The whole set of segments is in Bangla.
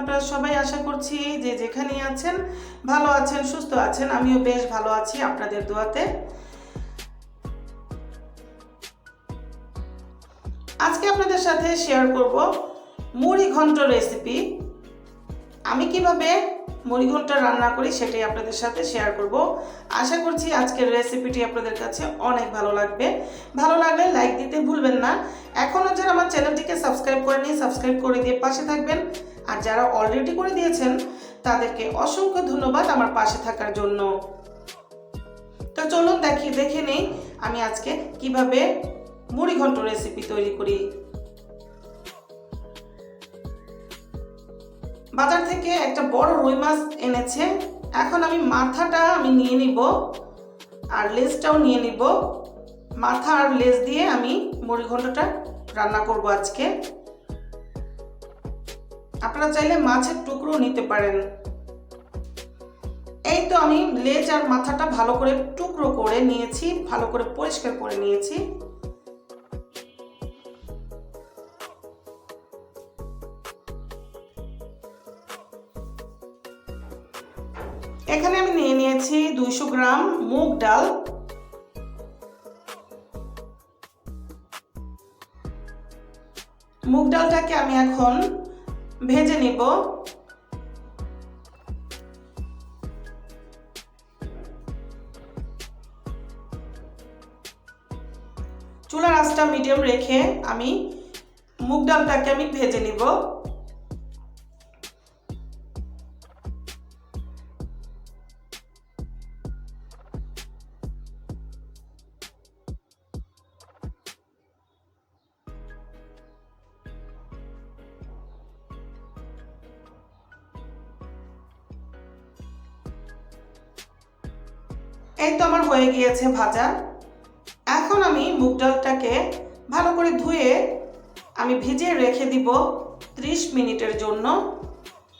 আপনারা সবাই? আশা করছি যে যেখানেই আছেন, ভালো আছেন, সুস্থ আছেন। আমিও বেশ ভালো আছি আপনাদের দোয়াতে। আজকে আপনাদের সাথে শেয়ার করব মুড়ি ঘন্ট রেসিপি আমি কীভাবে মুড়ি ঘন্ট রান্না করি, সেটাই আপনাদের সাথে শেয়ার করব। আশা করছি আজকের রেসিপিটি আপনাদের কাছে অনেক ভালো লাগবে। ভালো লাগলে লাইক দিতে ভুলবেন না। এখনও যারা আমার চ্যানেলটিকে সাবস্ক্রাইব করেনি সাবস্ক্রাইব করে দিয়ে পাশে থাকবেন। আর যারা অলরেডি করে দিয়েছেন, তাদেরকে অসংখ্য ধন্যবাদ আমার পাশে থাকার জন্য। তো চলুন দেখি, দেখে নেই আমি আজকে কীভাবে মুড়ি ঘন্ট রেসিপি তৈরি করি। বাজার থেকে একটা বড় রুই মাছ এনেছে। এখন আমি মাথাটা আমি নিয়ে নিব আর লেজটাও নিয়ে নিব। মাথা আর লেজ দিয়ে আমি মুড়ি ঘন্টটা রান্না করব আজকে। আপনারা চাইলে মাছের টুকরো নিতে পারেন। এই তো আমি লেজ আর মাথাটা ভালো করে টুকরো করে নিয়েছি, ভালো করে পরিষ্কার করে নিয়েছি। এখানে আমি নিয়ে নিয়েছি দুইশো গ্রাম মুগ ডাল। মুগ ডালটাকে আমি এখন ভেজে নিব। চুলার আঁচটা মিডিয়াম রেখে আমি মুগ ডালটাকে আমি ভেজে নিব। এই তো আমার হয়ে গিয়েছে ভাজা। এখন আমি মুগ ডালটাকে ভালো করে ধুয়ে আমি ভিজিয়ে রেখে দিব ত্রিশ মিনিটের জন্য,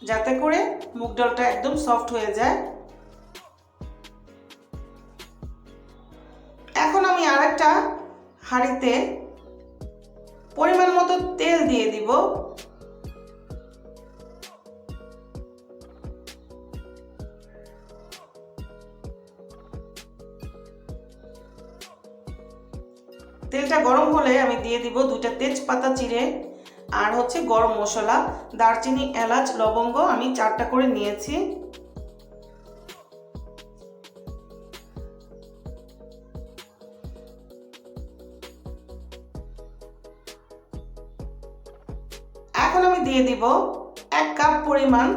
যাতে করে মুগ ডালটা একদম সফট হয়ে যায়। এখন আমি আরেকটা হাঁড়িতে পরিমাণ মতো তেল দিয়ে দিব। তেলটা গরম হলে আমি দিয়ে দিব দুইটা তেজপাতা চিড়ে আর হচ্ছে গরম মশলা, দারচিনি, এলাচ, লবঙ্গ আমি চারটা করে নিয়েছি। এখন আমি দিয়ে দিব এক কাপ পরিমাণ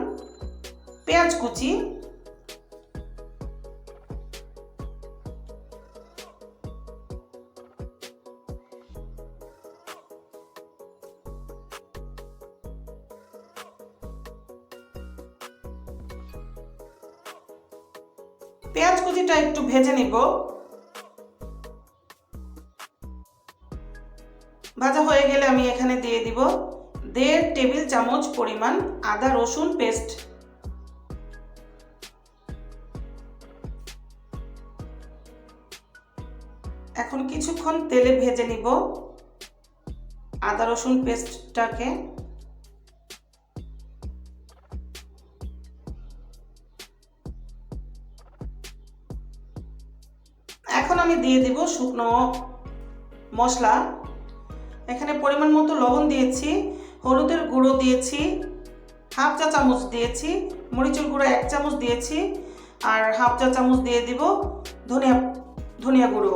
পেঁয়াজ কুচি। পেঁয়াজ কুচিটা একটু ভেজে নিব। ভাজা হয়ে গেলে আমি এখানে দিয়ে দিব দেড় টেবিল চামচ পরিমাণ আদা রসুন পেস্ট। এখন কিছুক্ষণ তেলে ভেজে নিব আদা রসুন পেস্টটাকে। আমি দিয়ে দিব শুকনো মশলা। এখানে পরিমাণ মতো লবণ দিয়েছি, হলুদের গুঁড়ো দিয়েছি, হাফ চা চামচ দিয়েছি, মরিচুর গুঁড়ো এক চামচ দিয়েছি, আর হাফ চা চামচ দিয়ে দিব ধনিয়া ধনিয়া গুঁড়ো।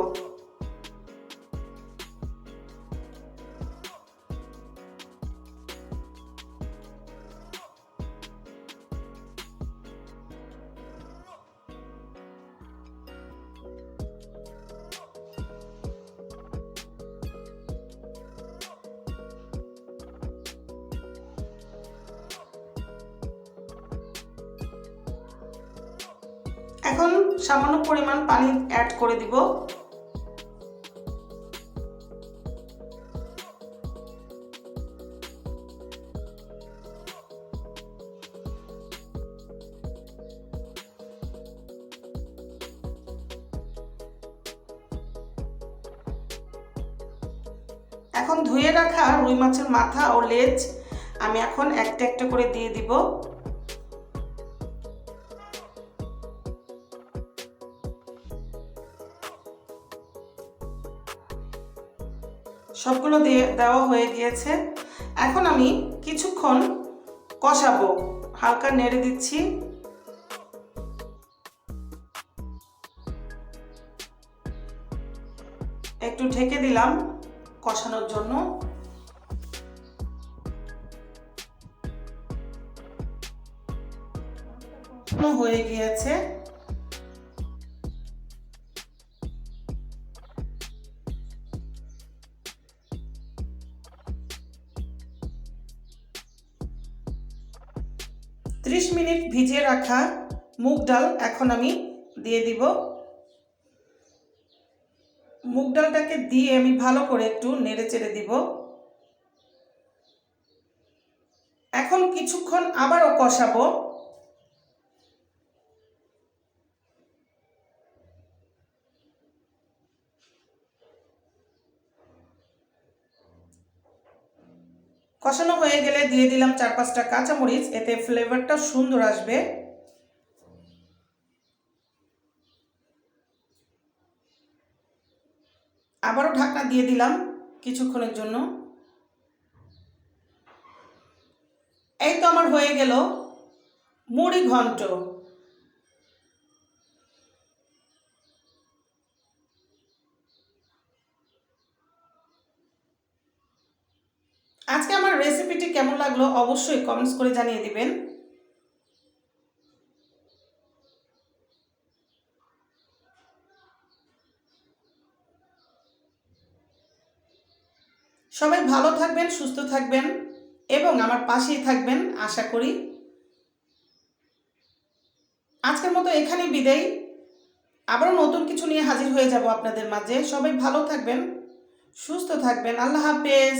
এখন সামান্য পরিমাণ পানি অ্যাড করে দিব। এখন ধুয়ে রাখা রুই মাছের মাথা ও লেজ আমি এখন একটা একটা করে দিয়ে দিব। সবগুলো দিয়ে দেওয়া হয়ে গিয়েছে। এখন আমি কিছুক্ষণ কষাবো। হালকা নেড়ে দিচ্ছি। একটু ঢেকে দিলাম কষানোর জন্য। হয়ে গিয়েছে। ত্রিশ মিনিট ভিজিয়ে রাখা মুগ ডাল এখন আমি দিয়ে দিব। মুগ ডালটাকে দিয়ে আমি ভালো করে একটু নেড়ে চেড়ে দিব। এখন কিছুক্ষণ আবারও কষাবো। কষানো হয়ে গেলে দিয়ে দিলাম চার পাঁচটা কাঁচামরিচ, এতে ফ্লেভারটা সুন্দর আসবে। আবারও ঢাকনা দিয়ে দিলাম কিছুক্ষণের জন্য। এই তো আমার হয়ে গেল মুড়ি ঘন্ট। আজকে আমার রেসিপিটি কেমন লাগল অবশ্যই কমেন্টস করে জানিয়ে দিবেন। সবাই ভালো থাকবেন, সুস্থ থাকবেন এবং আমার পাশেই থাকবেন, আশা করি। আজকের মতো এখানেই বিদায়। আবারও নতুন কিছু নিয়ে হাজির হয়ে যাব আপনাদের মাঝে। সবাই ভালো থাকবেন, সুস্থ থাকবেন। আল্লাহ হাফেজ।